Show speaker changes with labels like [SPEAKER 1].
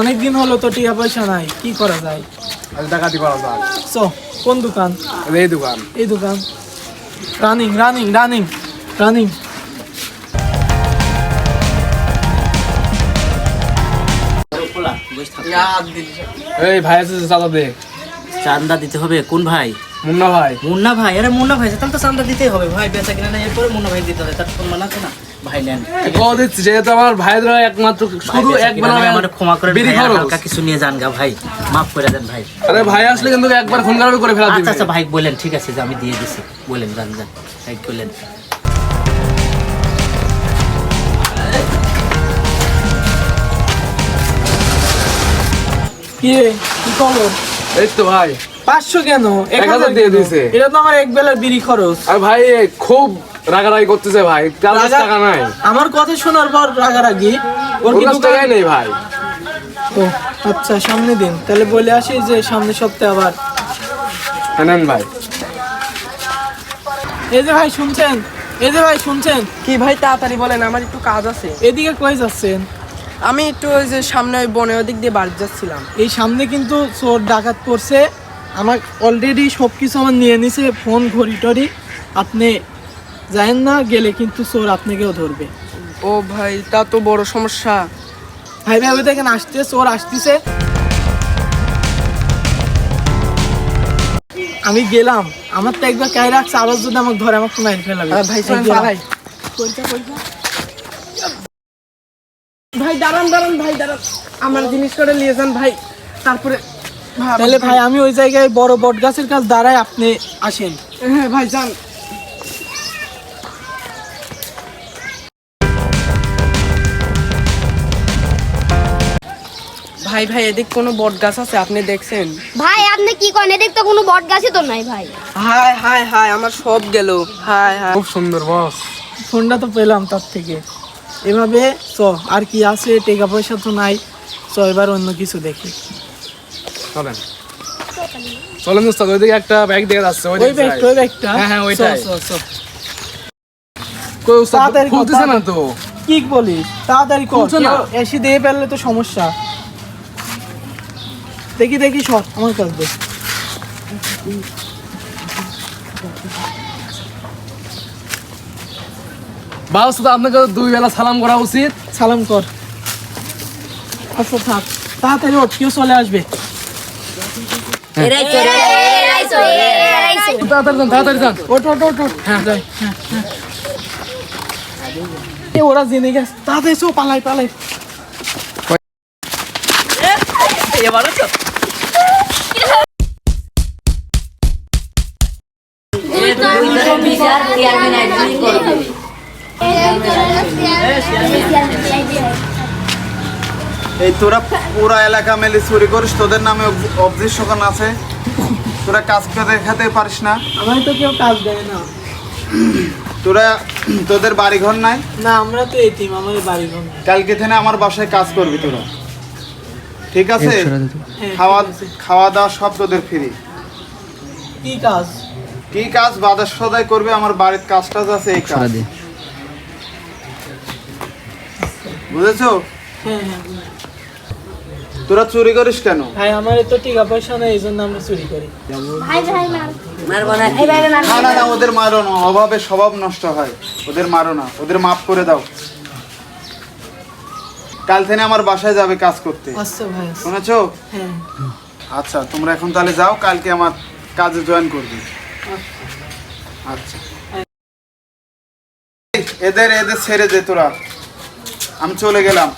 [SPEAKER 1] অনেক দিন হলো তো টিয়া পয়সা নাই কি করা যায়?
[SPEAKER 2] আজ ডাকাতি করা যায়।
[SPEAKER 1] সো কোন দোকান?
[SPEAKER 2] এই দোকান।
[SPEAKER 1] এই দোকান। Running running running running.
[SPEAKER 2] এই ভাই আছে চাঁদা দে।
[SPEAKER 3] চান্দা দিতে হবে কোন ভাই?
[SPEAKER 2] মুন্না ভাই।
[SPEAKER 3] মুন্না ভাই আরে মুন্না ভাই তাহলে তো চান্দা দিতেই হবে। ভাই বেচা কিনা না এরপরে মুন্না ভাই দিতে হবে। তার সম্মান আছে না? ভাই নেন।
[SPEAKER 2] দিচ্ছি যেহেতু আমার ভাইদের একমাত্র শুধু
[SPEAKER 3] ভাই, বেচা
[SPEAKER 2] একবার
[SPEAKER 3] কিনা নাই, আমারে ক্ষমা করে
[SPEAKER 2] বিড়ি
[SPEAKER 3] ভাই
[SPEAKER 2] খরচ।
[SPEAKER 3] হালকা কিছু নিয়ে যান গা ভাই। মাফ করে দেন ভাই।
[SPEAKER 2] আরে ভাই আসলে কিন্তু একবার ফোন খারাপ করে ফেলা
[SPEAKER 3] আচ্ছা আচ্ছা ভাই বলেন ঠিক আছে যে আমি দিয়ে দিছি। বলেন যান যান ভাই বলেন।
[SPEAKER 1] কি কি খবর
[SPEAKER 2] এই তো ভাই।
[SPEAKER 1] পাঁচশো কেন? এক
[SPEAKER 2] হাজার দিয়ে দিয়েছে।
[SPEAKER 1] এটা তো আমার এক বেলার বিড়ি খরচ।
[SPEAKER 2] আর ভাই খুব রাগারাগি করতেছে ভাই। চার টাকা নাই।
[SPEAKER 1] আমার কথা শোনার পর রাগারাগি। ওর
[SPEAKER 2] ওর
[SPEAKER 1] কি
[SPEAKER 2] টাকাই নেই ভাই।
[SPEAKER 1] ও আচ্ছা সামনে দিন। তাহলে বলে আসি যে সামনে সপ্তাহে আবার।
[SPEAKER 2] হ্যাঁ ভাই।
[SPEAKER 1] এই যে ভাই শুনছেন? এই যে ভাই শুনছেন?
[SPEAKER 4] কি ভাই তাড়াতাড়ি বলেন আমার একটু কাজ আছে।
[SPEAKER 1] এদিকে কই যাচ্ছেন?
[SPEAKER 4] আমি একটু ওই যে সামনে ওই বনের ওদিক দিয়ে বাড়ি যাচ্ছিলাম।
[SPEAKER 1] এই সামনে কিন্তু চোর ডাকাত পড়ছে। আমার অলরেডি সব কিছু আমার নিয়ে নিছে ফোন ঘড়ি টড়ি। আপনি যায়েন না গেলে কিন্তু চোর আপনাকেও ধরবে।
[SPEAKER 4] ও ভাই তা তো বড় সমস্যা।
[SPEAKER 1] ভাই ভাই দেখেন আসছে চোর আসতেছে। আমি গেলাম। আমার তো একবার কাই রাখছে আবার যদি আমাকে ধরে আমার মাইন ফেলাবে
[SPEAKER 4] ভাই
[SPEAKER 1] এই
[SPEAKER 4] ভাই দাঁড়ান দাঁড়ান ভাই দাঁড়ান। আমার জিনিস করে নিয়ে যান ভাই। তারপরে ভাই,
[SPEAKER 1] তাহলে ভাই আমি ওই জায়গায় বড় বট গাছের কাছে দাঁড়ায় আপনি আসেন।
[SPEAKER 4] হ্যাঁ ভাই যান। ভাই ভাই এদিক কোনো বট গাছ আছে আপনি দেখছেন?
[SPEAKER 5] ভাই আপনি কি করেন? এদিক তো কোনো বট গাছই তো নাই ভাই।
[SPEAKER 4] হাই হাই হাই আমার সব গেল। হাই হাই
[SPEAKER 2] খুব সুন্দর বস।
[SPEAKER 1] ফোনটা তো পেলাম তার থেকে। এভাবে চ আর কি আছে টাকা পয়সা তো নাই। চ এবার অন্য কিছু দেখি।
[SPEAKER 2] চলেন। চলেন উস্তাদ ওইদিকে একটা ব্যাগ দিয়ে যাচ্ছে
[SPEAKER 1] ওই ব্যাগটা ওই ব্যাগটা
[SPEAKER 2] হ্যাঁ, হ্যাঁ,
[SPEAKER 1] চ,
[SPEAKER 2] ওইটাই।
[SPEAKER 1] চ, চ।
[SPEAKER 2] কই উস্তাদ খুলতেছে না তো?
[SPEAKER 1] কি বলিস তাড়াতাড়ি কর। এসে দিয়ে ফেললে তো সমস্যা। দেখি দেখি সর আমার কাছে দে।
[SPEAKER 2] বা উস্তাদ আপনাকে দুই বেলা সালাম করা উচিত।
[SPEAKER 1] সালাম কর। আচ্ছা থাক। তাড়াতাড়ি ওঠ কেউ চলে আসবে। ওরা জেনে গেছে তাড়াতাড়ি চো পালাই পালাই
[SPEAKER 6] এই তোরা পুরা এলাকা মেলে চুরি করিস তোদের নামে অবজেকশন আছে। তোরা কাজ করে দেখাতে পারিস না।
[SPEAKER 1] আমার তো কেউ কাজ দেয় না।
[SPEAKER 6] তোরা তোদের বাড়ি ঘর নাই?
[SPEAKER 1] না আমরা তো এতিম আমাদের বাড়ি ঘর নেই।
[SPEAKER 6] কালকে থেকে আমার বাসায় কাজ করবি তোরা। ঠিক আছে?
[SPEAKER 1] হ্যাঁ,
[SPEAKER 6] খাওয়া খাওয়া দাওয়া সব তোদের ফ্রি
[SPEAKER 1] কি কাজ?
[SPEAKER 6] কি কাজ? বাজার সদাই করবে আমার বাড়ির কাজ টাজ আছে এই কাজ। বুঝেছ? তোরা চুরি করিস কেন?
[SPEAKER 1] ভাই আমার তো টাকা পয়সা নেই এই জন্য আমরা চুরি করি।
[SPEAKER 5] ভাই ভাই মার
[SPEAKER 6] না না না ওদের মারো না। অভাবে স্বভাব নষ্ট হয়। ওদের মারো না। ওদের মাফ করে দাও। কাল থেকে আমার বাসায় যাবে কাজ করতে।
[SPEAKER 1] আচ্ছা ভাই আচ্ছা।
[SPEAKER 6] শুনেছো?
[SPEAKER 1] হ্যাঁ।
[SPEAKER 6] আচ্ছা তোমরা এখন তাহলে যাও কালকে আমার কাজে জয়েন করবে। আচ্ছা। এদের এদের ছেড়ে দে তোরা। আমি চলে গেলাম।